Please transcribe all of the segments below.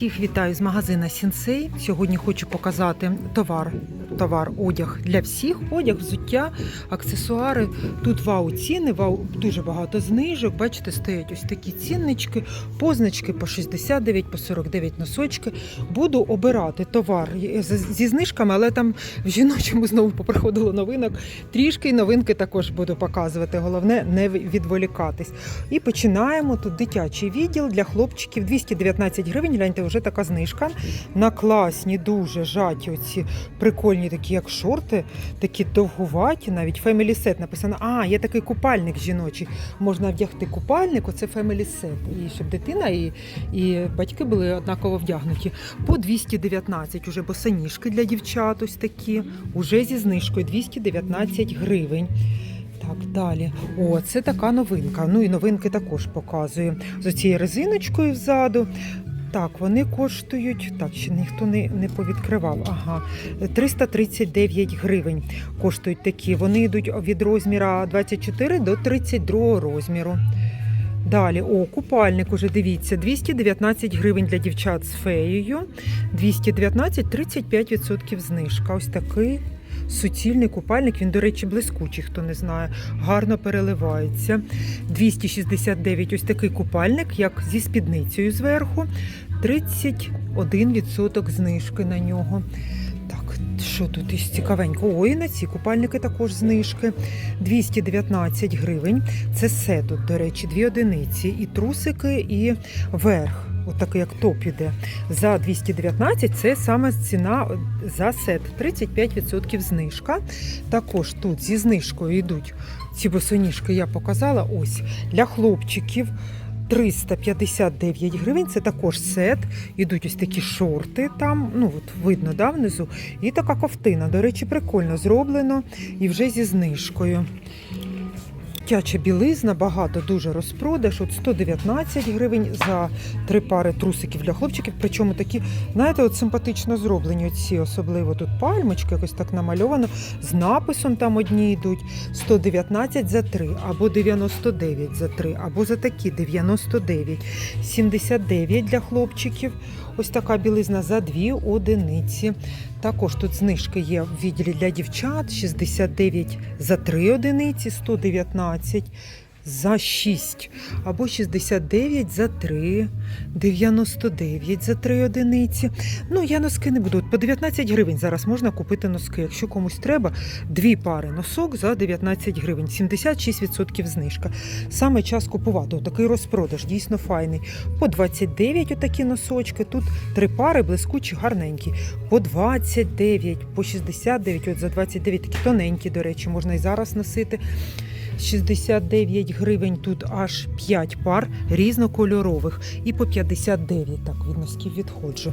Всіх вітаю з магазина Сінсей. Сьогодні хочу показати товар. Товар, одяг для всіх, одяг, взуття, аксесуари. Тут вау ціни, вау дуже багато знижок. Бачите, стоять ось такі ціннички, позначки по 69, по 49 носочки. Буду обирати товар зі знижками, але там в жіночому знову поприходило новинок. Трішки новинки також буду показувати. Головне не відволікатись. І починаємо тут дитячий відділ для хлопчиків 219 гривень. Гляньте, вже така знижка. На класні, дуже жаті оці прикольні, такі як шорти, такі довгуваті, навіть Family Set написано. А, є такий купальник жіночий. Можна вдягти купальник, оце Family Set. І щоб дитина і, і батьки були однаково вдягнуті. По 219 уже босоніжки для дівчат ось такі, уже зі знижкою 219 гривень. Так, далі. О, це така новинка. Ну і новинки також показую. З цією резиночкою ззаду. Так, вони коштують. Так, ще ніхто не, не повідкривав. Ага, 339 гривень коштують такі. Вони йдуть від розміра 24 до 32 розміру. Далі, о, купальник уже дивіться, 219 гривень для дівчат з феєю. 219 35% знижка. Ось такий суцільний купальник. Він, до речі, блискучий, хто не знає, гарно переливається. 269 ось такий купальник, як зі спідницею зверху. 31% знижки на нього. Так, що тут із цікавенько? Ой, на ці купальники також знижки. 219 гривень. Це сет тут, до речі, дві одиниці. І трусики, і верх. Отакий, як топ іде. За 219 це саме ціна за сет. 35% знижка. Також тут зі знижкою йдуть ці босоніжки, я показала. Ось для хлопчиків. 359 гривень, це також сет. Ідуть ось такі шорти там, ну от видно, да, внизу. І така ковтина. До речі, прикольно зроблено і вже зі знижкою. Дитяча білизна, багато дуже розпродаж. От 119 гривень за три пари трусиків для хлопчиків. Причому такі, знаєте, от симпатично зроблені. Оці, особливо тут пальмочки, якось так намальовано. З написом там одні йдуть. 119 за три, або 99 за три, або за такі 99. 79 для хлопчиків. Ось така білизна за дві одиниці. Також тут знижки є в відділі для дівчат 69 за 3 одиниці, 119 за 6, або 69 за 3, 99 за 3 одиниці. Ну, я носки не буду. По 19 гривень зараз можна купити носки. Якщо комусь треба, дві пари носок за 19 гривень, 76% знижка. Саме час купувати. Такий розпродаж, дійсно файний. По 29 отакі носочки. Тут три пари блискучі, гарненькі. По 29, по 69, от за 29 такі тоненькі, до речі, можна і зараз носити. 69 гривень тут аж 5 пар різнокольорових і по 59, так від носків відходжу.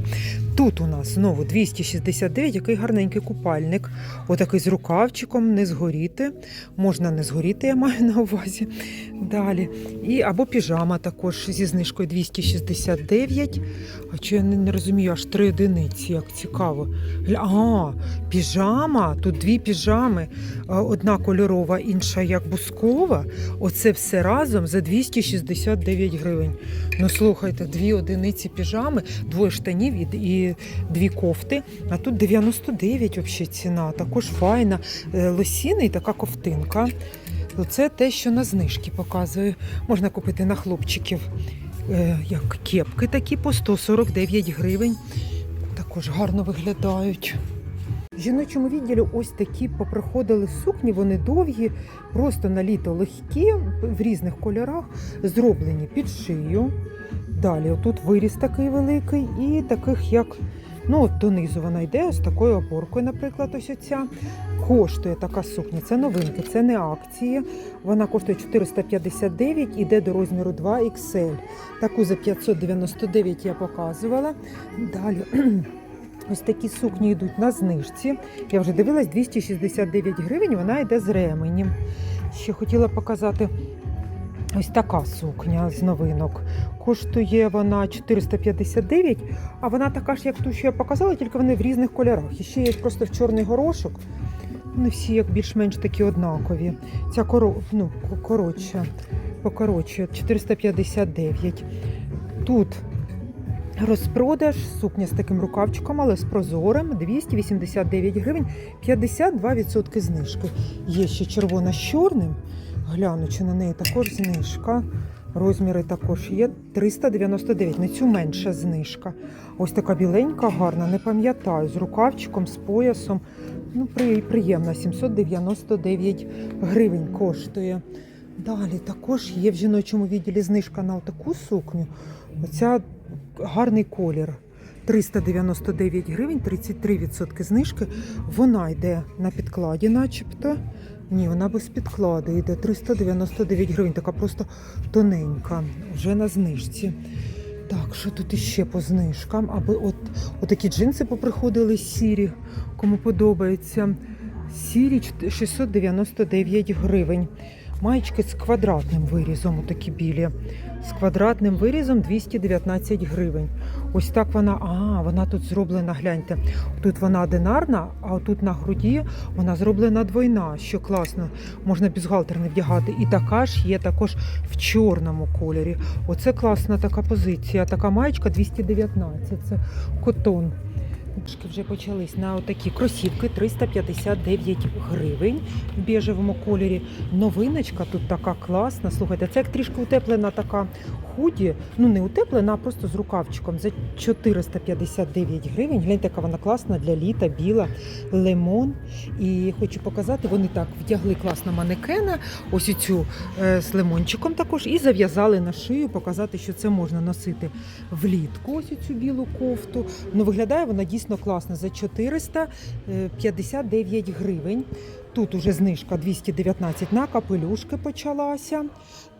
Тут у нас знову 269, який гарненький купальник. Отакий з рукавчиком, не згоріти. Можна не згоріти, я маю на увазі. Далі. І або піжама також зі знижкою 269. А чи я не, розумію, аж три одиниці, як цікаво. А, піжама, тут дві піжами. Одна кольорова, інша як бускова. Оце все разом за 269 гривень. Ну слухайте, дві одиниці піжами, двоє штанів і, і дві кофти. А тут 99 взагалі ціна. Також файна. Е, Лосіна і така ковтинка. Це те, що на знижки показую. Можна купити на хлопчиків е, як кепки такі по 149 гривень. Також гарно виглядають. В жіночому відділі ось такі поприходили сукні, вони довгі, просто на літо легкі, в різних кольорах, зроблені під шию. Далі, отут виріс такий великий, і таких як ну, от донизу вона йде, ось такою опоркою, наприклад, ось оця. Коштує така сукня, це новинки, це не акції. Вона коштує 459, іде до розміру 2XL. Таку за 599 я показувала. Далі. Ось такі сукні йдуть на знижці. Я вже дивилась 269 гривень, вона йде з ременем. Ще хотіла показати ось така сукня з новинок. Коштує вона 459, а вона така ж, як ту, що я показала, тільки вони в різних кольорах. І ще є просто в чорний горошок. Вони всі як більш-менш такі однакові. Ця коро... ну, коротша, покоротше, 459. Тут Розпродаж сукня з таким рукавчиком, але з прозорим 289 гривень, 52% знижки. Є ще червона з чорним. Глянучи на неї також знижка. Розміри також є 399, на цю менша знижка. Ось така біленька, гарна, не пам'ятаю, з рукавчиком, з поясом. Ну, приємна, 799 гривень коштує. Далі також є в жіночому відділі знижка на таку сукню. Оця гарний колір. 399 гривень, 33% знижки. Вона йде на підкладі, начебто. Ні, вона без підкладу йде 399 гривень, така просто тоненька, вже на знижці. Так, що тут іще по знижкам? Аби от, такі джинси поприходили сірі, кому подобається. Сірі 699 гривень. Маєчки з квадратним вирізом, отакі білі. З квадратним вирізом 219 гривень. Ось так вона. А, вона тут зроблена, гляньте. Тут вона одинарна, а тут на груді вона зроблена двойна, що класно. Можна бюстгальтер не вдягати. І така ж є також в чорному кольорі. Оце класна така позиція. Така маєчка 219. Це котон. Трошки вже почались на отакі кросівки 359 гривень в біжевому кольорі. Новиночка тут така класна. Слухайте, це як трішки утеплена така худі. Ну не утеплена, а просто з рукавчиком за 459 гривень. Гляньте, яка вона класна для літа, біла, лимон. І хочу показати, вони так вдягли класно манекена, ось цю е, з лимончиком також, і зав'язали на шию, показати, що це можна носити влітку. Ось цю білу кофту. Ну, виглядає вона дійсно класно за 459 гривень. Тут уже знижка 219 на капелюшки почалася.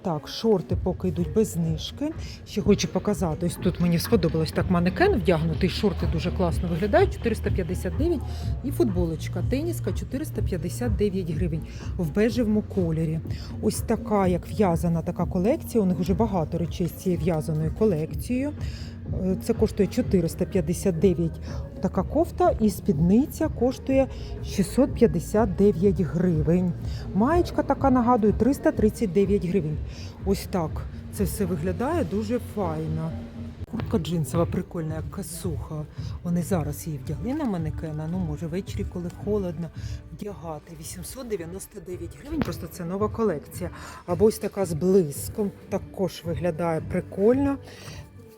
Так, шорти поки йдуть без знижки. Ще хочу показати. Ось тут мені сподобалось так манекен вдягнутий. Шорти дуже класно виглядають. 459 і футболочка. Теніска 459 гривень в бежевому кольорі. Ось така, як в'язана така колекція. У них вже багато речей з цією в'язаною колекцією. Е, Це коштує 459 така кофта, і спідниця коштує 659 гривень. Маєчка така нагадую 339 гривень. Ось так це все виглядає дуже файно. Куртка джинсова прикольна, як касуха. Вони зараз її вдягли на манекена. Ну, може, ввечері, коли холодно, вдягати. 899 гривень, просто це нова колекція. Або ось така з блиском. Також виглядає прикольно.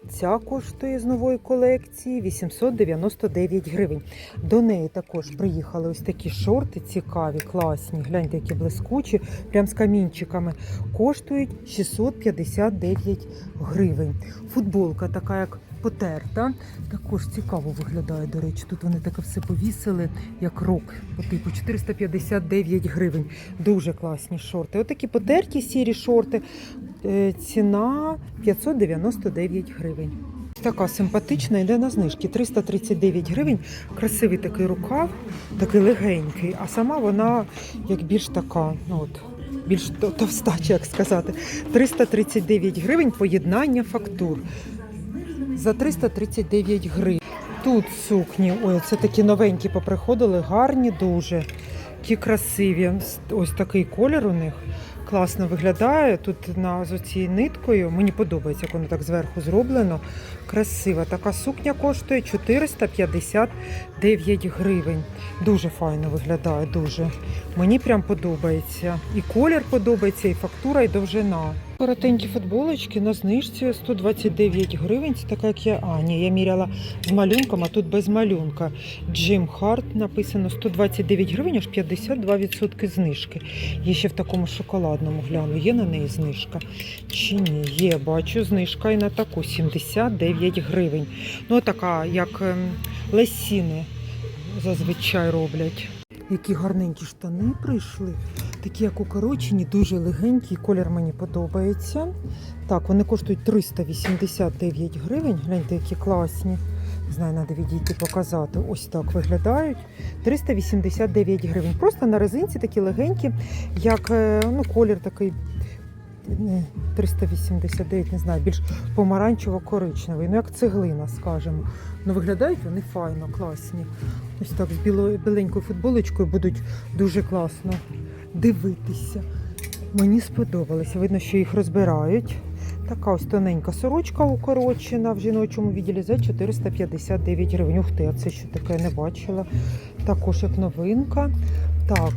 Ця коштує з нової колекції 899 гривень. До неї також приїхали ось такі шорти цікаві, класні. Гляньте, які блискучі, прям з камінчиками. Коштують 659 гривень. Футболка така, як потерта. Також цікаво виглядає, до речі. Тут вони таке все повісили, як рок, по типу 459 гривень. Дуже класні шорти. Отакі потерті сірі шорти. Е, Ціна 599 гривень. Така симпатична, йде на знижки 339 гривень. Красивий такий рукав, такий легенький, а сама вона як більш така, ну от. Більш то- товста, як сказати. 339 гривень поєднання фактур. За 339 гривень. Тут сукні, ой, це такі новенькі поприходили, гарні дуже. Такі красиві. Ось такий колір у них. Класно виглядає. Тут на з оцією ниткою. Мені подобається, як воно так зверху зроблено. Красива. Така сукня коштує 459 гривень. Дуже файно виглядає, дуже. Мені прям подобається. І колір подобається, і фактура, і довжина. Коротенькі футболочки на знижці 129 гривень. Це така, як я. А, ні, я міряла з малюнком, а тут без малюнка. Джим Харт написано 129 гривень, аж 52% знижки. Є ще в такому шоколадному гляну. Є на неї знижка? Чи ні? Є, бачу, знижка і на таку 79 гривень. Ну, така, як ем, лесіни зазвичай роблять. Які гарненькі штани прийшли. Такі, як укорочені, дуже легенькі, колір мені подобається. Так, вони коштують 389 гривень. Гляньте, які класні. Не знаю, треба відійти показати. Ось так виглядають. 389 гривень. Просто на резинці такі легенькі, як е, ну, колір такий. Не, 389, не знаю, більш помаранчево-коричневий, ну як цеглина, скажімо. Ну виглядають вони файно, класні. Ось так з білою біленькою футболочкою будуть дуже класно дивитися. Мені сподобалося. Видно, що їх розбирають. Така ось тоненька сорочка укорочена в жіночому відділі за 459 гривень. Ух ти, а це що таке не бачила. Також як новинка. Так,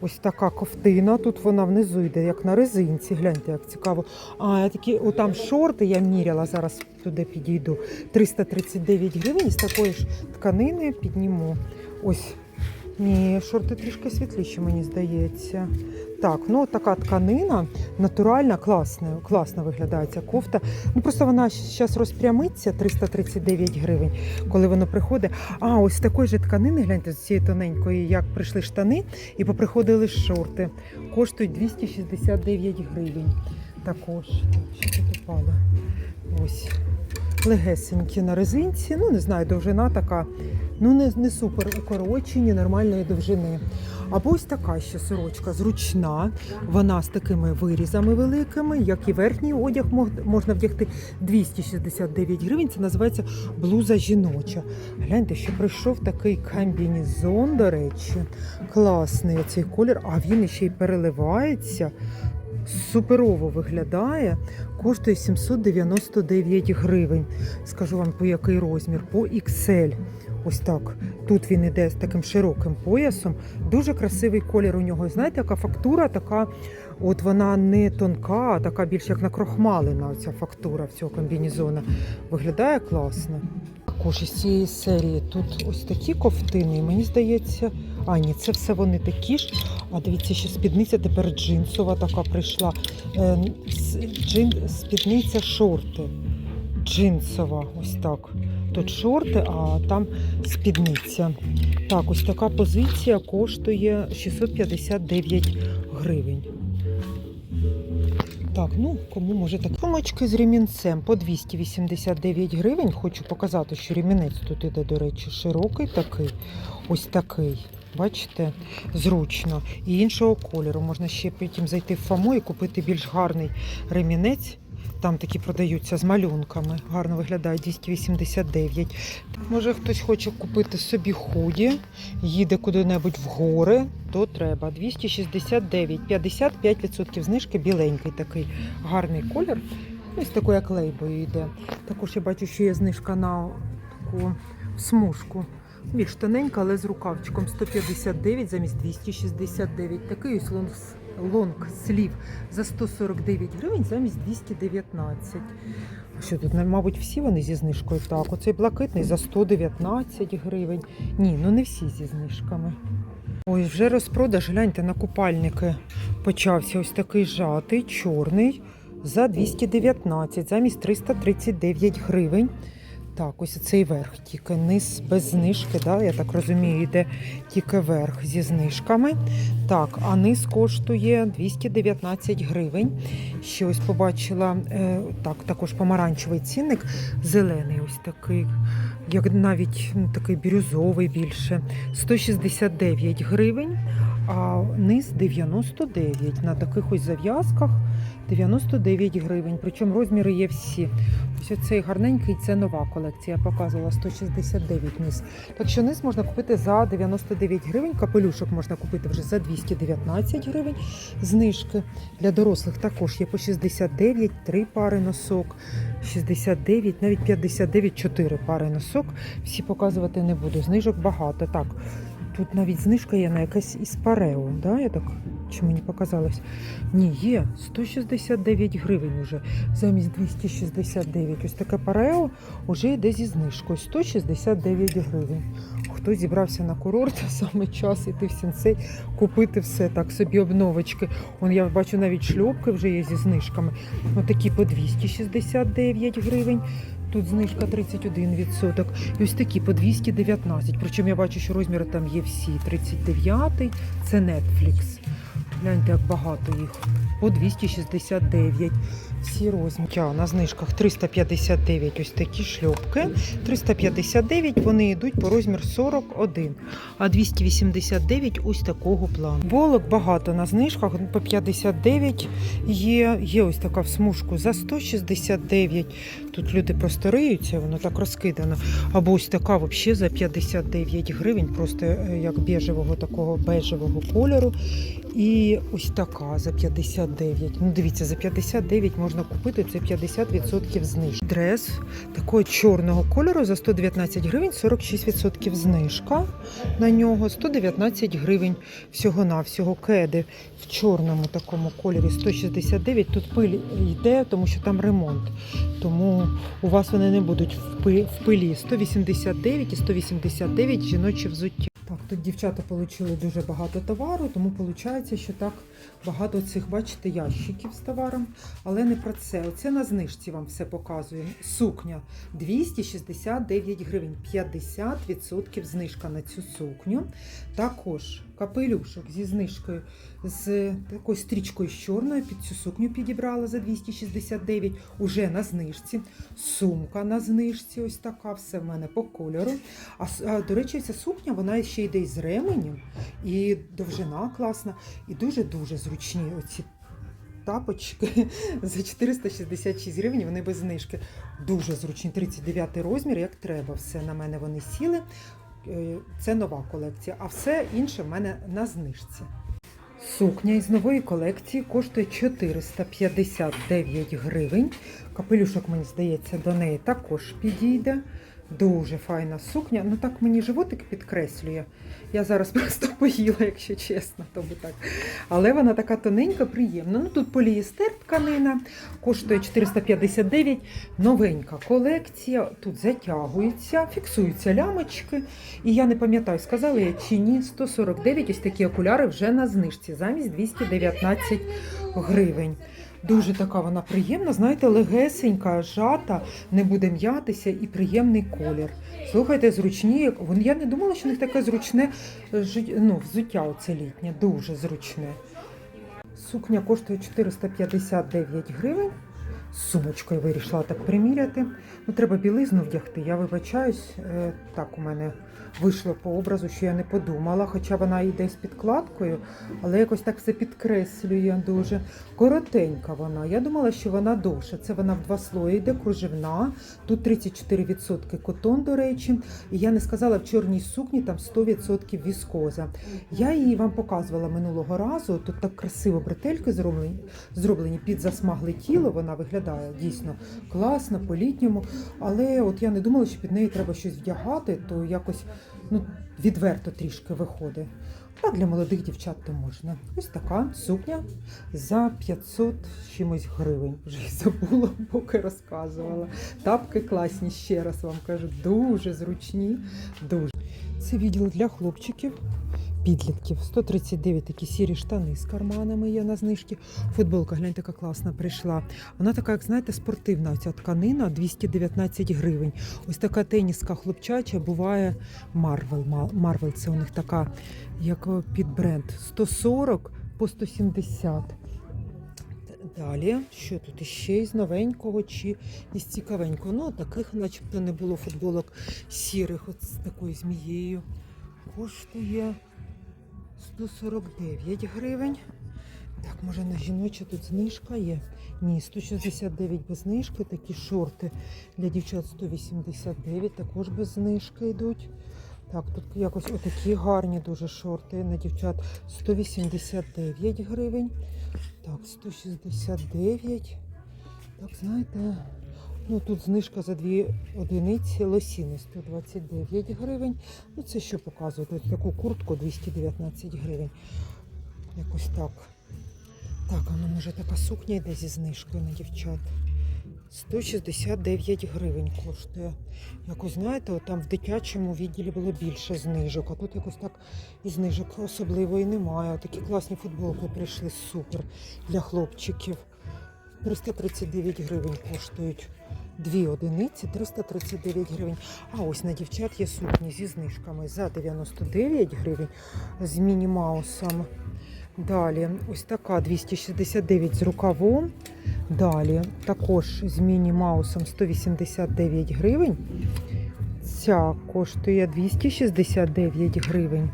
ось така ковтина. Тут вона внизу йде, як на резинці. Гляньте, як цікаво. А, я такі, отам шорти я міряла, зараз туди підійду. 339 гривень з такої ж тканини підніму. Ось. Ні, шорти трішки світліші, мені здається. Так, ну така тканина натуральна, класна, класно виглядає ця кофта. Ну просто вона зараз розпрямиться 339 гривень, коли воно приходить. А ось такої же тканини, гляньте, з цієї тоненької, як прийшли штани і поприходили шорти. Коштують 269 гривень. Також що тут упало? Ось легесенькі на резинці. Ну не знаю, довжина така. Ну не, не супер укорочені, нормальної довжини. Або ось така ще сорочка зручна. Вона з такими вирізами великими, як і верхній одяг можна вдягти 269 гривень. Це називається блуза жіноча. Гляньте, що прийшов такий комбінезон, до речі. Класний цей колір, а він ще й переливається. Суперово виглядає, коштує 799 гривень. Скажу вам, по який розмір, по XL. Ось так. Тут він іде з таким широким поясом. Дуже красивий колір у нього. Знаєте, яка фактура така, от вона не тонка, а така більш як накрохмалена ця фактура цього комбінезона. Виглядає класно. Також із цієї серії тут ось такі ковтини, і мені здається, а ні, це все вони такі ж. А дивіться, що спідниця тепер джинсова така прийшла. Е, джин, спідниця шорти. Джинсова, ось так. Тут шорти, а там спідниця. Так, ось така позиція коштує 659 гривень. Так, ну кому може так. Сумочки з ремінцем по 289 гривень. Хочу показати, що ремінець тут іде, до речі, широкий такий, ось такий. Бачите, зручно. І іншого кольору. Можна ще потім зайти в ФАМО і купити більш гарний ремінець. Там такі продаються з малюнками. Гарно виглядає 289. Може хтось хоче купити собі худі, їде куди-небудь в гори, то треба. 269, 55% знижки, біленький такий гарний колір. Ну, з такою як лейбою йде. Також я бачу, що є знижка на таку смужку. Більш тоненька, але з рукавчиком 159 замість 269. Такий ось лонг, лонг слів за 149 гривень замість 219. А Що тут, мабуть, всі вони зі знижкою? Так, оцей блакитний за 119 гривень. Ні, ну не всі зі знижками. Ой, вже розпродаж, гляньте, на купальники почався ось такий жатий, чорний за 219, замість 339 гривень. Так, ось цей верх, тільки низ без знижки, да, я так розумію, йде тільки верх зі знижками. Так, а низ коштує 219 гривень. Ще ось побачила е, так, також помаранчевий цінник, зелений, ось такий, як навіть ну, такий бірюзовий більше. 169 гривень, а низ 99. На таких ось зав'язках 99 гривень. Причому розміри є всі. Ось цей гарненький це нова колекція. Я показувала 169 низ. Так що низ можна купити за 99 гривень. Капелюшок можна купити вже за 219 гривень. Знижки для дорослих також є по 69, 3 пари носок, 69, навіть 59, 4 пари носок. Всі показувати не буду. Знижок багато. Так, тут навіть знижка є на якась із парео. Да? Я так чи мені показалось? Ні, є 169 гривень уже замість 269. Ось таке парео вже йде зі знижкою 169 гривень. Хто зібрався на курорт, саме час іти в сінцей, купити все так, собі обновочки. Вон я бачу навіть шльопки вже є зі знижками. Отакі по 269 гривень. Тут знижка 31%. І ось такі по 219. Причому я бачу, що розміри там є всі. 39-й це Netflix. Гляньте, як багато їх. По 269. Всі розміри. На знижках 359 ось такі шльопки. 359 вони йдуть по розмір 41, а 289 ось такого плану. Волок багато на знижках, по 59 є. Є ось така в смужку за 169. Тут люди просто риються, воно так розкидано. Або ось така взагалі за 59 гривень, просто е, як бежевого такого бежевого кольору. І ось така за 59. Ну, дивіться, за 59 можна купити, це 50% знижки. Дрес такого чорного кольору за 119 гривень, 46% знижка на нього, 119 гривень всього-навсього. Кеди в чорному такому кольорі 169. Тут пиль йде, тому що там ремонт. Тому у вас вони не будуть в пи- в пилі. 189 і 189 жіночі взуття. Так, тут дівчата отримали дуже багато товару, тому виходить, що так багато цих, бачите, ящиків з товаром. Але не про це. Оце на знижці вам все показує. Сукня 269 гривень, 50% знижка на цю сукню. Також капелюшок зі знижкою з такою стрічкою з чорною під цю сукню підібрала за 269, уже на знижці. Сумка на знижці, ось така, все в мене по кольору. А, до речі, ця сукня вона ще йде із ременем, і довжина класна, і дуже-дуже зручні оці тапочки за 466 гривень. Вони без знижки. Дуже зручні. 39 розмір, як треба. Все на мене вони сіли. Е, Це нова колекція, а все інше в мене на знижці. Сукня із нової колекції коштує 459 гривень. Капелюшок, мені здається, до неї також підійде. Дуже файна сукня. Ну так мені животик підкреслює. Я зараз просто поїла, якщо чесно, то би так. Але вона така тоненька, приємна. Ну тут полієстер тканина, коштує 459. Новенька колекція. Тут затягується, фіксуються лямочки. І я не пам'ятаю, сказала я чи ні, 149. Ось такі окуляри вже на знижці, замість 219 гривень. Дуже така вона приємна, знаєте, легесенька, жата, не буде м'ятися і приємний колір. Слухайте, зручні. я не думала, що в них таке зручне е, ну, взуття оце літнє, дуже зручне. Сукня коштує 459 гривень. Сумочкою вирішила так приміряти. Ну, треба білизну вдягти. Я вибачаюсь, е, так у мене вийшло по образу, що я не подумала, хоча вона йде з підкладкою, але якось так все підкреслює дуже. Коротенька вона. Я думала, що вона довша. Це вона в два слої йде, кружевна. Тут 34% котон, до речі. І я не сказала, в чорній сукні там 100% віскоза. Я її вам показувала минулого разу. Тут так красиво бретельки зроблені, зроблені під засмагле тіло. Вона виглядає дійсно класно, по-літньому. Але от я не думала, що під неї треба щось вдягати, то якось ну, відверто трішки виходить. А для молодих дівчат то можна. Ось така сукня за 500 чимось гривень. Вже й забула, поки розказувала. Тапки класні, ще раз вам кажу, дуже зручні. Дуже. Це відділ для хлопчиків. Підлітків 139 такі сірі штани з карманами є на знижці. Футболка, гляньте, яка класна прийшла. Вона така, як знаєте, спортивна ця тканина 219 гривень. Ось така теніска хлопчача буває Марвел. Марвел це у них така, як під бренд 140 по 170. Далі, що тут іще із новенького чи із цікавенького? Ну, таких, начебто, не було футболок сірих, от з такою змією. Коштує 149 гривень. Так, може на жіноча тут знижка є? Ні, 169 без знижки. Такі шорти для дівчат 189, також без знижки йдуть. Так, тут якось отакі гарні дуже шорти на дівчат 189 гривень. Так, 169. Так, знаєте, ну тут знижка за дві одиниці лосіни 129 гривень. Ну це що показує? Ось таку куртку 219 гривень. Якось так. Так, а ну може така сукня йде зі знижкою на дівчат. 169 гривень коштує. Якось, знаєте, там в дитячому відділі було більше знижок, а тут якось так і знижок особливо і немає. Такі класні футболки прийшли супер для хлопчиків. 339 гривень коштують. Дві одиниці 339 гривень. А ось на дівчат є сукні зі знижками за 99 гривень з міні-маусом. Далі ось така 269 з рукавом. Далі також з міні-маусом 189 гривень. Ця коштує 269 гривень.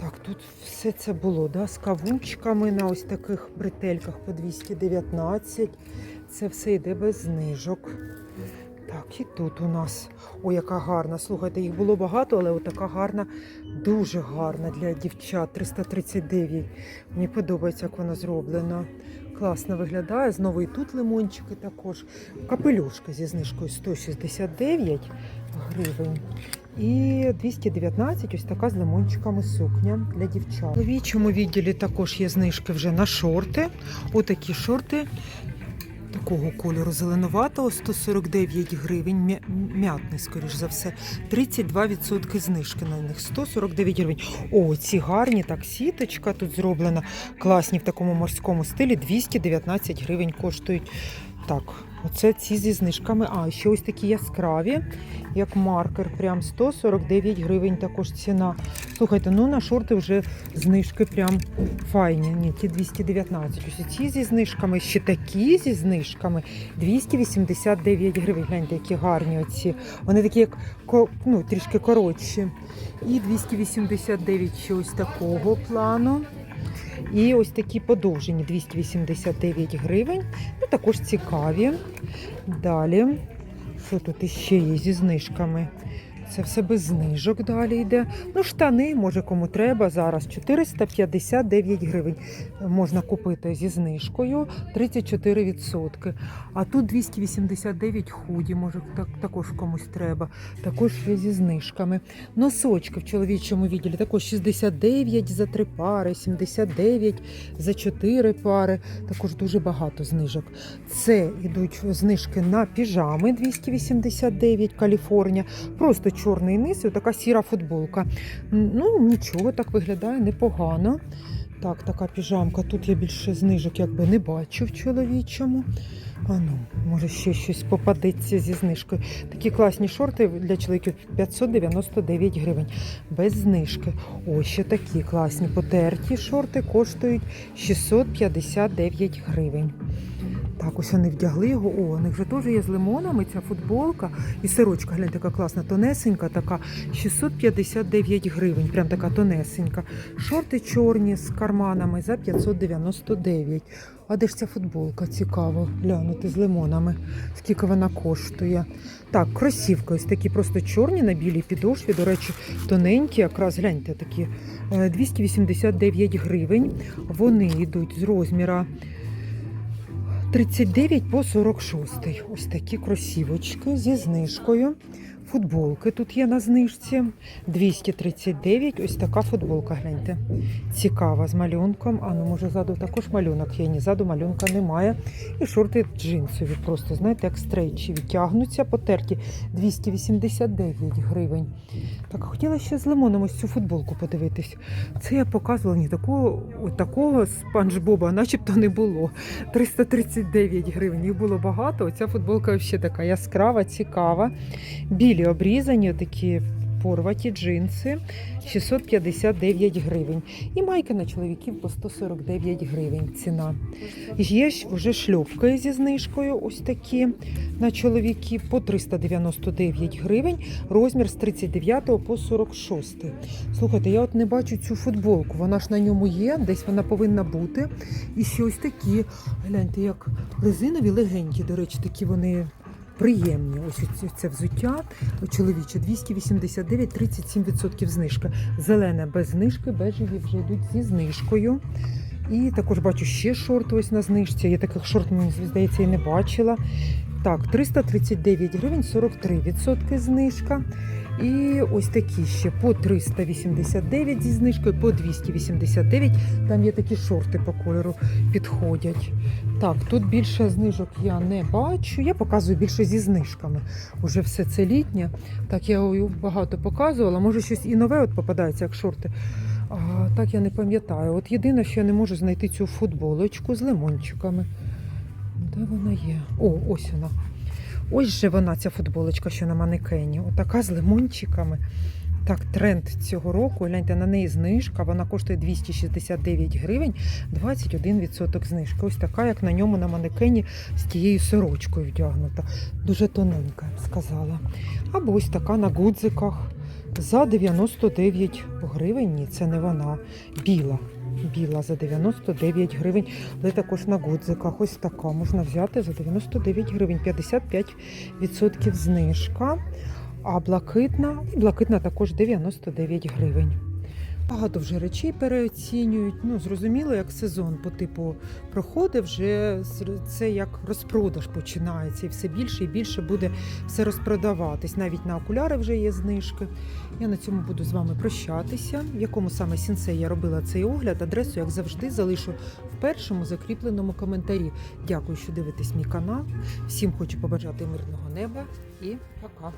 Так, тут все це було, да, з кавучками на ось таких бретельках по 219. Це все йде без знижок. Так, І тут у нас. Ой, яка гарна. Слухайте, їх було багато, але отака гарна, дуже гарна для дівчат. 339. Мені подобається, як вона зроблена. Класно виглядає. Знову і тут лимончики також. Капелюшка зі знижкою 169 гривень. І 219 ось така з лимончиками сукня для дівчат. У чоловічому відділі також є знижки вже на шорти. Отакі шорти такого кольору зеленуватого 149 гривень. М'ятний, скоріш за все. 32% знижки на них. 149 гривень. О, ці гарні, так, сіточка тут зроблена. Класні в такому морському стилі. 219 гривень коштують. Так, оце ці зі знижками. А, ще ось такі яскраві, як маркер. Прям 149 гривень також ціна. Слухайте, ну на шорти вже знижки прям файні. Ні, ті 219. Ось ці зі знижками, ще такі зі знижками 289 гривень. Гляньте, які гарні оці. Вони такі, як ну, трішки коротші. І 289 ще ось такого плану. І ось такі подовжені 289 гривень. Ну, також цікаві. Далі. Що тут іще є зі знижками? Це все без знижок далі йде. Ну, штани, може, кому треба зараз. 459 гривень можна купити зі знижкою 34%. А тут 289 худі, може, так, також комусь треба. Також ще зі знижками. Носочки в чоловічому відділі також 69 за 3 пари, 79 за 4 пари. Також дуже багато знижок. Це йдуть знижки на піжами 289 Каліфорнія. Просто чорний низ і така сіра футболка. Ну, нічого, так виглядає непогано. Так, така піжамка. Тут я більше знижок якби не бачу в чоловічому. А ну, може ще щось попадеться зі знижкою. Такі класні шорти для чоловіків 599 гривень. Без знижки. О, ще такі класні потерті шорти коштують 659 гривень. Так, ось вони вдягли його. О, у них вже теж є з лимонами ця футболка. І сирочка, глянь, така класна, тонесенька, така 659 гривень, прям така тонесенька. Шорти чорні з карманами за 599. А де ж ця футболка? Цікаво глянути з лимонами. Скільки вона коштує? Так, кросівки ось такі просто чорні на білій підошві. До речі, тоненькі, якраз гляньте такі е, 289 гривень. Вони йдуть з розміра 39 по 46. Ось такі кросівочки зі знижкою. Футболки тут є на знижці. 239. Ось така футболка, гляньте. Цікава з малюнком. А ну може ззаду також малюнок є. Ні, ззаду малюнка немає. І шорти джинсові. Просто, знаєте, як стрейчі відтягнуться, потерті 289 гривень. Так, хотіла ще з лимоном ось цю футболку подивитись. Це я показувала ні такого, такого спанч Боба, начебто не було. 339 гривень. Їх було багато. Оця футболка взагалі така яскрава, цікава. Білі обрізані, такі порваті джинси 659 гривень. І майка на чоловіків по 149 гривень ціна. Є вже шльопки зі знижкою, ось такі на чоловіків по 399 гривень, розмір з 39 по 46. Слухайте, я от не бачу цю футболку. Вона ж на ньому є, десь вона повинна бути. І ще ось такі, гляньте, як резинові легенькі, до речі, такі вони. Приємні, ось це взуття чоловіче 289, 37% знижка. Зелене без знижки, бежеві вже йдуть зі знижкою. І також бачу ще шорти ось на знижці. Я таких шорт, мені здається, і не бачила. Так, 339 гривень, 43% знижка. І ось такі ще по 389 зі знижкою, по 289. Там є такі шорти по кольору підходять. Так, тут більше знижок я не бачу. Я показую більше зі знижками. Уже все це літнє. Так, я багато показувала. Може, щось і нове от попадається, як шорти. А, так я не пам'ятаю. От єдине, що я не можу знайти цю футболочку з лимончиками. Де вона є? О, ось вона. Ось же вона, ця футболочка, що на манекені. Отака з лимончиками. Так, тренд цього року. Гляньте, на неї знижка. Вона коштує 269 гривень, 21% знижки. Ось така, як на ньому на манекені з тією сорочкою вдягнута. Дуже тоненька, я б сказала. Або ось така на гудзиках за 99 гривень. Ні, це не вона. Біла. біла за 99 гривень, але також на гудзиках. Ось така можна взяти за 99 гривень, 55% знижка. А блакитна, і блакитна також 99 гривень. Багато вже речей переоцінюють. Ну, зрозуміло, як сезон по типу проходить, вже це як розпродаж починається, і все більше і більше буде все розпродаватись. Навіть на окуляри вже є знижки. Я на цьому буду з вами прощатися. В якому саме сінсей я робила цей огляд, адресу, як завжди, залишу в першому закріпленому коментарі. Дякую, що дивитесь мій канал. Всім хочу побажати мирного неба і пока.